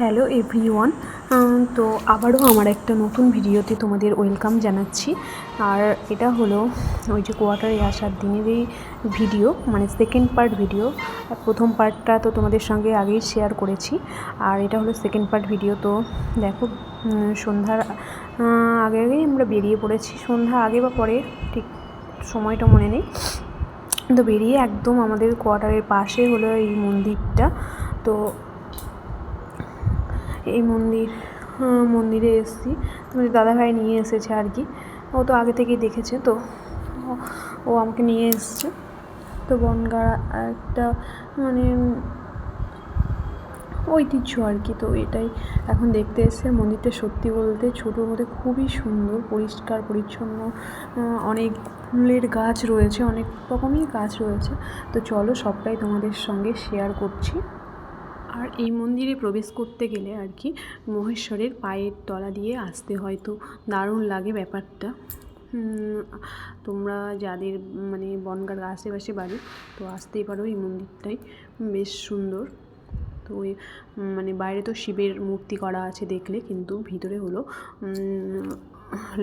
Hello everyone তো আবারও আমার একটা নতুন ভিডিওতে তোমাদের ওয়েলকাম জানাচ্ছি। আর এটা হলো ওই যে কোয়ার্টারে আসার দিনেরই ভিডিও মানে সেকেন্ড পার্ট ভিডিও। প্রথম পার্টটা তো তোমাদের সঙ্গে আগেই শেয়ার করেছি, আর এটা হলো সেকেন্ড পার্ট ভিডিও। তো দেখো সন্ধ্যার আগে আগেই আমরা বেরিয়ে পড়েছি। সন্ধ্যা আগে বা পরে, ঠিক সময়টা মনে নেই। তো বেরিয়ে একদম আমাদের কোয়ার্টারের পাশে হলো এই মন্দিরটা। তো এই মন্দির মন্দিরে এসেছি। তোমাদের দাদাভাই নিয়ে এসেছে আর কি। ও তো আগে থেকেই দেখেছে, তো ও- আমাকে নিয়ে এসছে। তো বনগাঁ একটা মানে ঐতিহ্য আর কি, তো এটাই এখন দেখতে এসছে। মন্দিরটা সত্যি বলতে ছোটোর মধ্যে খুবই সুন্দর, পরিষ্কার, পরিচ্ছন্ন অনেক ফুলের গাছ রয়েছে, অনেক রকমই গাছ রয়েছে। তো চলো সবটাই তোমাদের সঙ্গে শেয়ার করছি। আর এই মন্দিরে প্রবেশ করতে গেলে আর কি মহেশ্বরের পায়ের তলা দিয়ে আসতে হয় তো দারুণ লাগে ব্যাপারটা। তোমরা যাদের মানে বনগার আশেপাশে বাড়ি তো আসতেই পারো এই মন্দিরটাই। বেশ সুন্দর। তো ওই মানে বাইরে তো শিবের মূর্তি করা আছে দেখলে কিন্তু ভিতরে হলো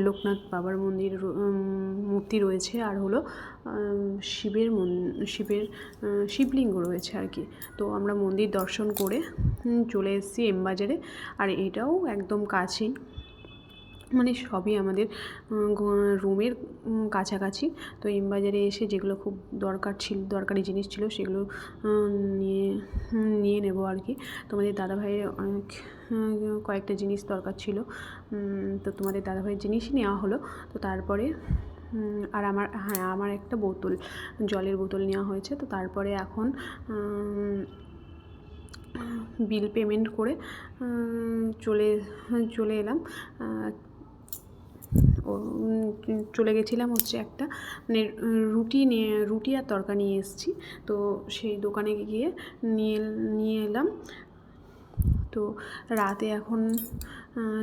লোকনাথ বাবার মন্দির মূর্তি রয়েছে আর হলো শিবের মন, শিবের শিবলিঙ্গ রয়েছে আর কি। তো আমরা মন্দির দর্শন করে চলে এসেছি এমবাজারে। আর এটাও একদম কাছেই। মানে সবই আমাদের রুমের কাছাকাছি। তো এমবাজারে এসে যেগুলো খুব দরকার ছিল, দরকারি জিনিস ছিল সেগুলো নিয়ে নিয়ে নেব আর কি। তোমাদের দাদাভাইয়ের অনেক কয়েকটা জিনিস দরকার ছিল। তো তোমাদের দাদাভাইয়ের জিনিসই নেওয়া হলো। তো তারপরে আর আমার হ্যাঁ আমার একটা বোতল, জলের বোতল নেওয়া হয়েছে। তো তারপরে এখন বিল পেমেন্ট করে চলে চলে এলাম। ও চলে গেছিলাম হচ্ছে একটা মানে রুটি নিয়ে, রুটি আর তরকা নিয়ে এসেছি। তো সেই দোকানে গিয়ে নিয়ে নিয়ে এলাম। তো রাতে এখন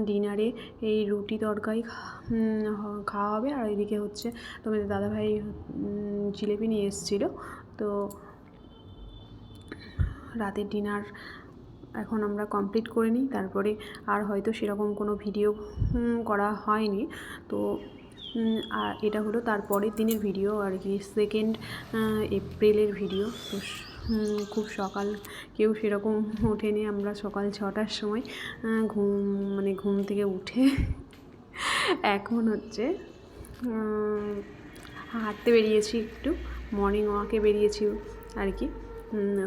ডিনারে এই রুটি তরকারি খাওয়া হবে। আর এদিকে হচ্ছে তোমাদের দাদাভাই জিলেপি নিয়ে এসেছিল। তো রাতের ডিনার এখন আমরা কমপ্লিট করে নিই। তারপরে আর হয়তো সেরকম কোনো ভিডিও করা হয়নি। তো আর এটা হলো তারপরের দিনের ভিডিও আর কি সেকেন্ড এপ্রিলের ভিডিও। তো খুব সকাল। কেউ সেরকম ওঠেনি আমরা সকাল ছটার সময়। ঘুম মানে ঘুম থেকে উঠে এখন হচ্ছে। হাঁটতে বেরিয়েছি একটু। মর্নিং ওয়াকে বেরিয়েছি আর কি।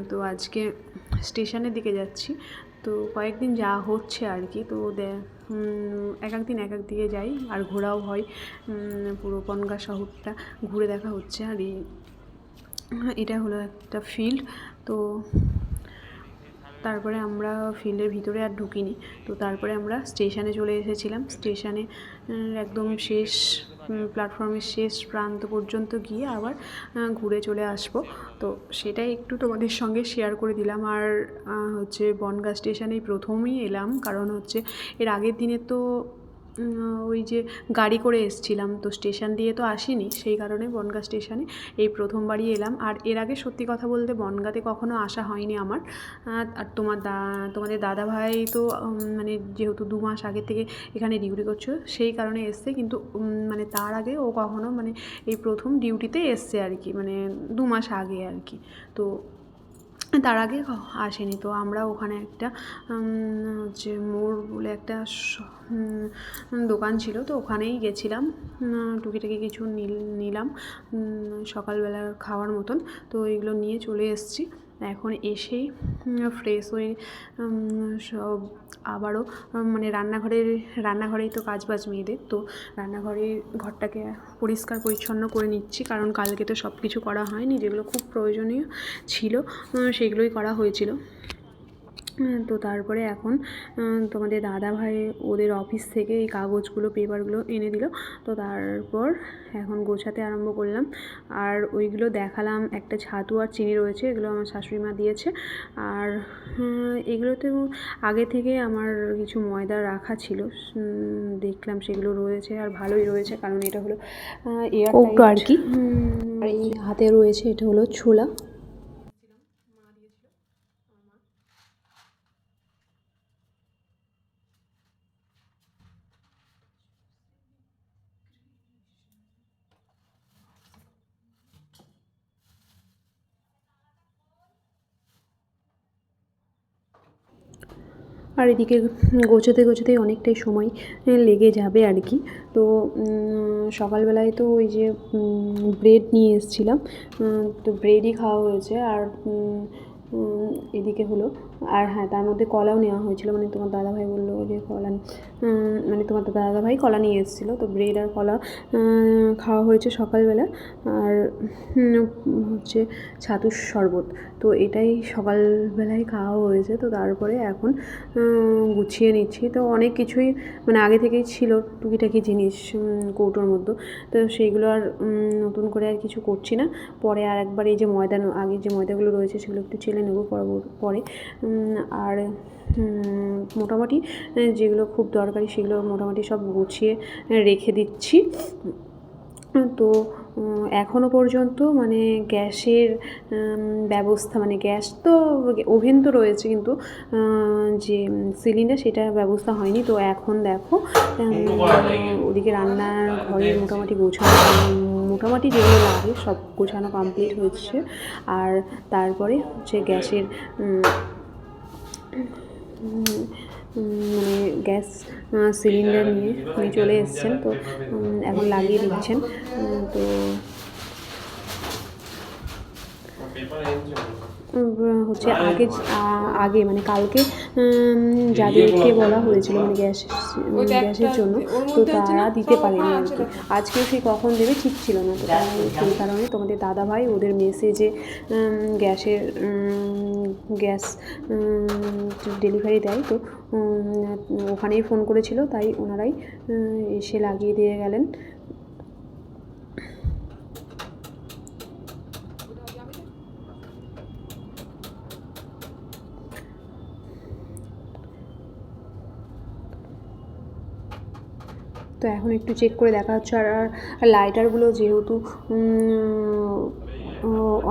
তো আজকে স্টেশনের দিকে যাচ্ছি। তো কয়েকদিন যাওয়া হচ্ছে আর কি, তো এক এক দিন এক এক দিকে যাই। আর ঘোরাও হয়। পুরো বনগাঁ শহরটা ঘুরে দেখা হচ্ছে। আর এই এটা হলো একটা ফিল্ড তো তারপরে আমরা ফিল্ডের ভিতরে আর ঢুকিনি। তো তারপরে আমরা স্টেশনে চলে এসেছিলাম। স্টেশনে একদম শেষ প্ল্যাটফর্মের শেষ প্রান্ত পর্যন্ত গিয়ে আবার ঘুরে চলে আসব। তো সেটাই একটু তোমাদের সঙ্গে শেয়ার করে দিলাম। আর হচ্ছে বনগাঁ স্টেশনেই প্রথমেই এলাম। কারণ হচ্ছে এর আগের দিনে তো ওই যে গাড়ি করে এসছিলাম, তো স্টেশন দিয়ে তো আসিনি, সেই কারণে বনগাঁ স্টেশনে এই প্রথমবারই এলাম। আর এর আগে সত্যি কথা বলতে বনগাঁতে কখনো আসা হয়নি আমার। আর তোমার দা, তোমাদের দাদা ভাই তো মানে যেহেতু দু মাস আগে থেকে এখানে ডিউটি করছ, সেই কারণে এসছে, কিন্তু মানে তার আগে ও কখনো মানে এই প্রথম ডিউটিতে এসছে আর কি মানে দু মাস আগে আর কি। তো তার আগে আসেনি। তো আমরা ওখানে একটা হচ্ছে মোর বলে একটা দোকান ছিল। তো ওখানেই গেছিলাম। টুকিটাকি কিছু নিল- নিলাম সকালবেলা খাওয়ার মতন। তো এগুলো নিয়ে চলে এসেছি। এখন এসেই ফ্রেশ হয়ে সব আবারও মানে রান্নাঘরের, রান্নাঘরেই তো কাজ বাজ মেয়েদের, তো রান্নাঘরের ঘরটাকে পরিষ্কার পরিচ্ছন্ন করে নিচ্ছি। কারণ কালকে তো সব কিছু করা হয়নি, যেগুলো খুব প্রয়োজনীয় ছিল সেগুলোই করা হয়েছিল। তো তারপরে এখন তোমাদের দাদা ভাই ওদের অফিস থেকে এই কাগজগুলো পেপারগুলো এনে দিল। তো তারপর এখন গোছাতে আরম্ভ করলাম। আর ওইগুলো দেখালাম একটা ছাতু আর চিনি রয়েছে এগুলো আমার শাশুড়ি মা দিয়েছে। আর এগুলোতে আগে থেকে আমার কিছু ময়দা রাখা ছিল। দেখলাম সেগুলো রয়েছে আর ভালোই রয়েছে কারণ এটা হলো এয়ার আর কি। আর এই হাতে রয়েছে এটা হলো ছোলা। আর এদিকে গোছাতে গোছাতেই অনেকটাই সময় লেগে যাবে আর কি। তো সকালবেলায় তো ওই যে ব্রেড নিয়ে এসেছিলাম। তো ব্রেডই খাওয়া হয়েছে। আর এদিকে হলো। আর হ্যাঁ তার মধ্যে কলাও নেওয়া হয়েছিল। মানে তোমার দাদাভাই বলল যে কলা মানে তোমার দাদাভাই কলা নিয়ে এসেছিল। তো ব্রেড আর কলা খাওয়া হয়েছে সকালবেলা। আর হচ্ছে ছাতুর শরবত। তো এটাই সকালবেলায় খাওয়া হয়েছে। তো তারপরে এখন গুছিয়ে নিচ্ছি। তো অনেক কিছুই মানে আগে থেকেই ছিল টুকিটাকি জিনিস কৌটোর মধ্যে। তো সেইগুলো আর নতুন করে আর কিছু করছি না। পরে আর একবার এই যে ময়দা, আগে যে ময়দাগুলো রয়েছে সেগুলো একটু চেলে নেব পরে। আর মোটামুটি যেগুলো খুব দরকারি সেগুলো মোটামুটি সব গুছিয়ে রেখে দিচ্ছি। তো এখনও পর্যন্ত মানে গ্যাসের ব্যবস্থা মানে গ্যাস তো ওভেন তো রয়েছে কিন্তু যে সিলিন্ডার সেটা ব্যবস্থা হয়নি। তো এখন দেখো ওদিকে রান্নার ঘরে মোটামুটি গোছানো মোটামুটি যেগুলো লাগে সব গোছানো কমপ্লিট হচ্ছে আর তারপরে হচ্ছে গ্যাসের মানে গ্যাস সিলিন্ডার নিয়ে উনি চলে এসছেন। তো এখন লাগিয়ে দিচ্ছেন। তো হচ্ছে আগে আগে মানে কালকে যাদেরকে বলা হয়েছিল মানে গ্যাস গ্যাসের জন্য তো তারা দিতে পারেনি আর কি আজকে সে কখন দেবে ঠিক ছিল না তো সেই কারণে তোমাদের দাদা ভাই ওদের মেসেজে গ্যাসের গ্যাস ডেলিভারি দেয় তো ওখানেই ফোন করেছিল তাই ওনারাই এসে লাগিয়ে দিয়ে গেলেন। তো এখন একটু চেক করে দেখা হচ্ছে। আর আর লাইটারগুলো যেহেতু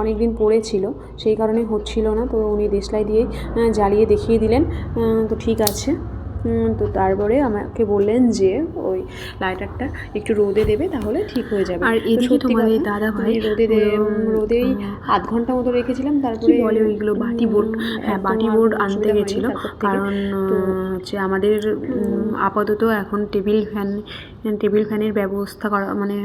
অনেক দিন পড়েছিল, সেই কারণে হচ্ছিল না। তো উনি দেশলাই দিয়ে জ্বালিয়ে দেখিয়ে দিলেন। তো ঠিক আছে। তো তারপরে আমাকে বললেন যে ওই লাইটারটা একটু রোদে দেবে তাহলে ঠিক হয়ে যাবে। আর এদিকে সত্যি তোমাদের কথা, দাদাভাই আমি রোদে দে- রোদেই আধ ঘণ্টা মতো রেখেছিলাম তারপরে বলে ওইগুলো বাটি বোর্ড? হ্যাঁ বাটি বোর্ড আনতে গেছিল কারণ হচ্ছে আমাদের আপাতত এখন টেবিল ফ্যান টেবিল ফ্যানের ব্যবস্থা করা মানে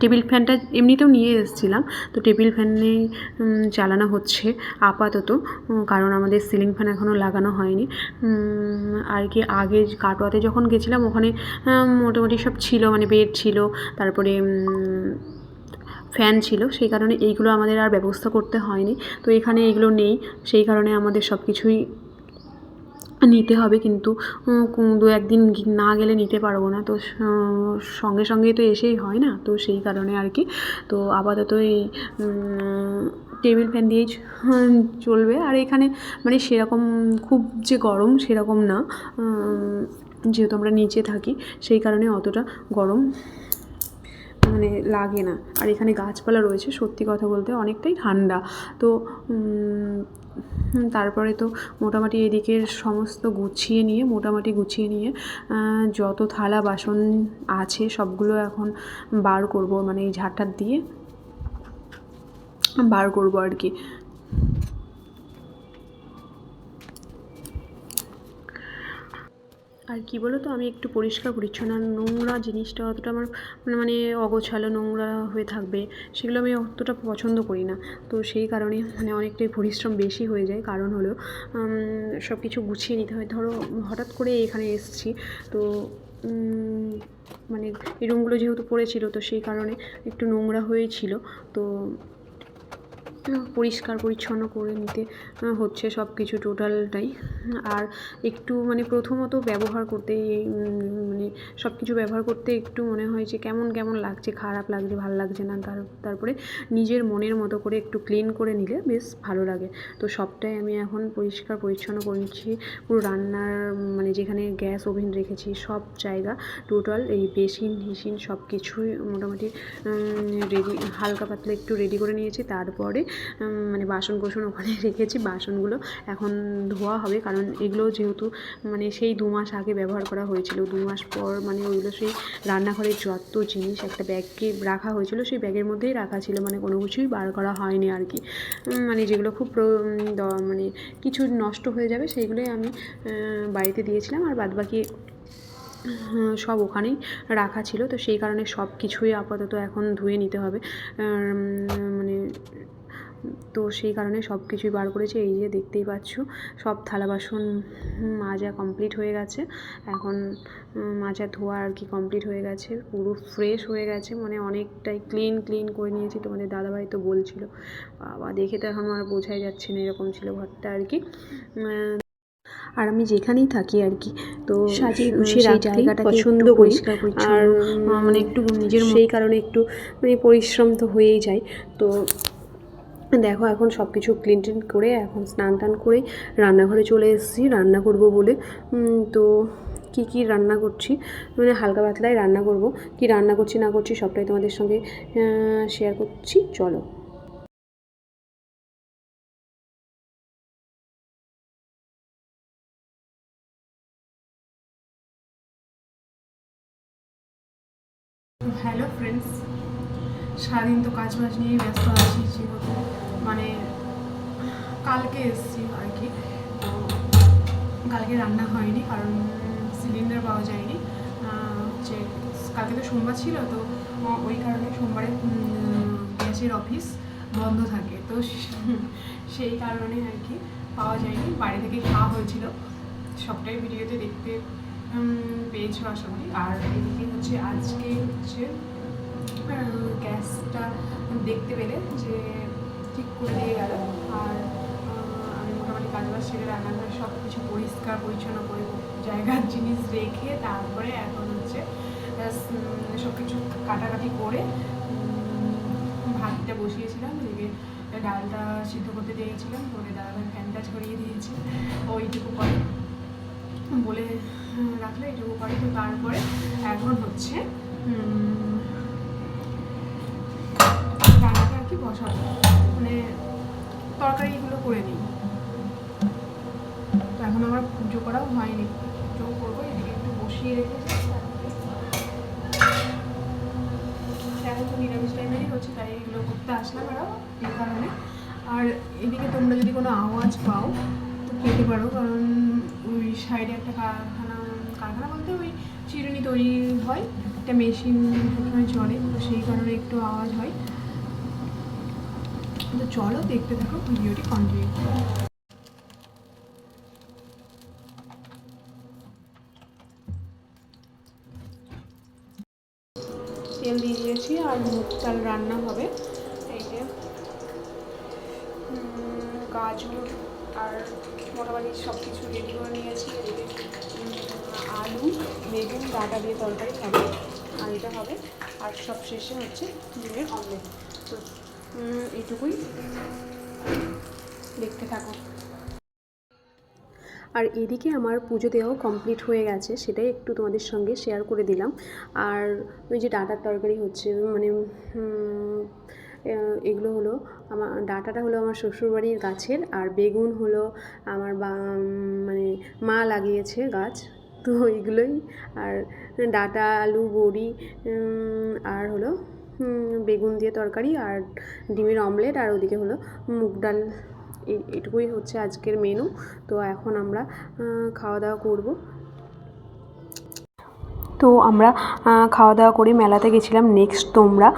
টেবিল ফ্যানটা এমনিতেও নিয়ে এসেছিলাম তো টেবিল ফ্যানেই উম, চালানো হচ্ছে আপাতত কারণ আমাদের সিলিং ফ্যান এখনও লাগানো হয়নি। আর কি আগে কাটোয়াতে যখন গেছিলাম ওখানে মোটামুটি সব ছিল মানে বেড ছিল তারপরে ফ্যান ছিল সেই কারণে এইগুলো আমাদের আর ব্যবস্থা করতে হয়নি। তো এখানে এগুলো নেই সেই কারণে আমাদের সব কিছুই নিতে হবে কিন্তু দু একদিন না গেলে নিতে পারব না। তো সঙ্গে সঙ্গেই তো এসেই হয় না, তো সেই কারণে আর কি। তো আপাতত এই টেবিল ফ্যান দিয়েই চলবে। আর এখানে মানে সেরকম খুব যে গরম সেরকম না যেহেতু আমরা নিচে থাকি, সেই কারণে অতটা গরম মানে লাগে না। আর এখানে গাছপালা রয়েছে, সত্যি কথা বলতে অনেকটাই ঠান্ডা। তো তারপরে তো মোটামুটি এদিকের সমস্ত গুছিয়ে নিয়ে, মোটামুটি গুছিয়ে নিয়ে যত থালা বাসন আছে সবগুলো এখন বার করব মানে এই ঝাঁটার দিয়ে বার করব আর কি। আর কি বলো তো আমি একটু পরিষ্কার, পরিচ্ছন্ন, আর নোংরা জিনিসটা অতটা আমার মানে মানে অগোছালো, নোংরা হয়ে থাকবে, সেগুলো আমি অতটা পছন্দ করি না। তো সেই কারণে মানে অনেকটাই পরিশ্রম বেশি হয়ে যায়। কারণ হলো সব কিছু গুছিয়ে নিতে হয়। ধরো, হঠাৎ করে এখানে এসেছি, তো মানে এই রুমগুলো যেহেতু পড়েছিল, তো সেই কারণে একটু নোংরা হয়েছিল। তো পরিষ্কার পরিচ্ছন্ন করে নিতে হচ্ছে সব কিছু টোটালটাই। আর একটু মানে প্রথমত ব্যবহার করতে মানে সব কিছু ব্যবহার করতে একটু মনে হয় যে কেমন কেমন লাগছে, খারাপ লাগছে, ভালো লাগছে না, তার, তারপরে নিজের মনের মতো করে একটু ক্লিন করে নিলে বেশ ভালো লাগে। তো সবটাই আমি এখন পরিষ্কার পরিচ্ছন্ন করে নিচ্ছি। পুরো রান্নার মানে যেখানে গ্যাস ওভেন রেখেছি, সব জায়গা টোটাল এই বেসিন, হিসিন সব কিছুই মোটামুটি রেডি হালকা পাতলা একটু রেডি করে নিয়েছি। তারপরে মানে বাসন কোসন ওখানে রেখেছি বাসনগুলো এখন ধোয়া হবে কারণ এগুলো যেহেতু মানে সেই দু মাস আগে ব্যবহার করা হয়েছিল। দু মাস পর মানে ওইগুলো সেই রান্নাঘরের যত জিনিস একটা ব্যাগে রাখা হয়েছিল সেই ব্যাগের মধ্যেই রাখা ছিল মানে কোনো কিছুই বার করা হয়নি আর কি। মানে যেগুলো খুব মানে কিছু নষ্ট হয়ে যাবে সেইগুলোই আমি বাড়িতে দিয়েছিলাম আর বাদবাকি হুম, সব ওখানেই রাখা ছিল। তো সেই কারণে সব কিছুই আপাতত এখন ধুয়ে নিতে হবে। মানে তো সেই কারণে সব কিছুই বার করেছি। এই যে দেখতেই পাচ্ছ সব থালা বাসন মাজা কমপ্লিট হয়ে গেছে। এখন মাজা ধোয়া আর কি কমপ্লিট হয়ে গেছে। পুরো ফ্রেশ হয়ে গেছে মানে অনেকটাই ক্লিন ক্লিন করে নিয়েছি। তোমাদের দাদাভাই তো বলছিল বাবা দেখে তো এখন আর বোঝাই যাচ্ছে না এরকম ছিল ঘরটা আর কি। আর আমি যেখানেই থাকি আর কি তো সাজিয়ে গুছিয়ে সেই জায়গাটাকে পছন্দ করি। পরিষ্কার আর মানে একটু নিজের সেই কারণে একটু মানে পরিশ্রম তো হয়েই যায়। তো দেখো এখন সব কিছু ক্লিন টিন করে, এখন স্নান টান করে রান্নাঘরে চলে এসেছি, রান্না করব বলে। তো কি কি রান্না করছি? মানে হালকা পাতলায় রান্না করব। কি রান্না করছি, না করছি সবটাই তোমাদের সঙ্গে শেয়ার করছি। চলো। হ্যালো ফ্রেন্ডস সারাদিন তো কাজ বাজ নিয়েই ব্যস্ত আছি যেহেতু মানে কালকে এসেছি আর কি। তো কালকে রান্না হয়নি, কারণ সিলিন্ডার পাওয়া যায়নি। হচ্ছে কালকে তো সোমবার ছিল, তো ওই কারণে সোমবারে গ্যাসের অফিস বন্ধ থাকে। তো সেই কারণে আর কি পাওয়া যায়নি। বাড়ি থেকে খাওয়া হয়েছিল। সবটাই ভিডিওতে দেখতে পেয়েছ আশা করি। আর এদিকে হচ্ছে আজকে হচ্ছে গ্যাসটা দেখতে পেলে যে ঠিক করে দিয়ে গেল। আর আমি মোটামুটি কাজবাজ সেরে রান্নাঘরে সব কিছু পরিষ্কার, পরিচ্ছন্ন করে জায়গার জিনিস রেখে তারপরে এখন হচ্ছে সব কিছু কাটাকাটি করে ভাতটা বসিয়েছিলাম এদিকে ডালটা সিদ্ধ করতে দিয়েছিলাম, করে দাদাভাই ফ্যানটা ছড়িয়ে দিয়েছি ওইটুকু করে বলে রাখলে এইটুকু করে। তো তারপরে এখন হচ্ছে কি বসাবো মানে তরকারিগুলো করে নিই তো এখন আমার পুজো করাও হয়নি। পুজো করব, এদিকে একটু বসিয়ে রেখেছি এখন তো নিরামিষ টাইমেরই হচ্ছে, তাই এগুলো করতে আসলাম আরও এই কারণে। আর এদিকে তোমরা যদি কোনো আওয়াজ পাও, তো পেতে পারো, কারণ ওই সাইডে একটা কারখানা কারখানা বলতে ওই চিরুনি তৈরি হয়, একটা মেশিন সবসময় চলে, তো সেই কারণে একটু আওয়াজ হয়। তো চলো দেখতে থাকো ভিডিওটি কন্টিনিউ তেল দিয়ে দিয়েছি আর মুগ ডাল রান্না হবে। এই যে গাজর আর মোটামুটি সব কিছু রেডি করে নিয়েছি। আলু, বেগুন, ডাটা দিয়ে তরকারি খাবে। আর এটা হবে, আর সব শেষে হচ্ছে ডিমের অমলেট তো উম, এইটুকুই। দেখতে থাকো। আর এদিকে আমার পুজো দেওয়াও কমপ্লিট হয়ে গেছে সেটাই একটু তোমাদের সঙ্গে শেয়ার করে দিলাম। আর ওই যে ডাটার তরকারি হচ্ছে মানে এগুলো হলো আমার ডাটাটা হলো আমার শ্বশুরবাড়ির গাছের আর বেগুন হলো আমার বা মানে মা লাগিয়েছে গাছ তো এইগুলোই। আর ডাটা আলু বড়ি আর হলো বেগুন দিয়ে তরকারি আর ডিমের অমলেট আর ওদিকে হলো মুগ ডাল। এটুকুই হচ্ছে আজকের মেনু তো এখন আমরা খাওয়া দাওয়া করব। তো আমরা খাওয়া দাওয়া করে মেলাতে গেছিলাম নেক্সট তোমরা।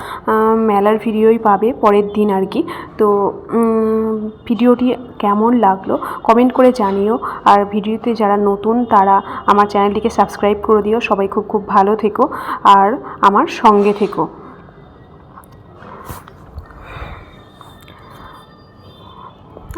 মেলার ভিডিওই পাবে পরের দিন আর কি। তো ভিডিওটি কেমন লাগল কমেন্ট করে জানিও। আর ভিডিওতে যারা নতুন তারা আমার চ্যানেলটিকে সাবস্ক্রাইব করে দিও। সবাই খুব খুব ভালো থেকো। আর আমার সঙ্গে থেকো।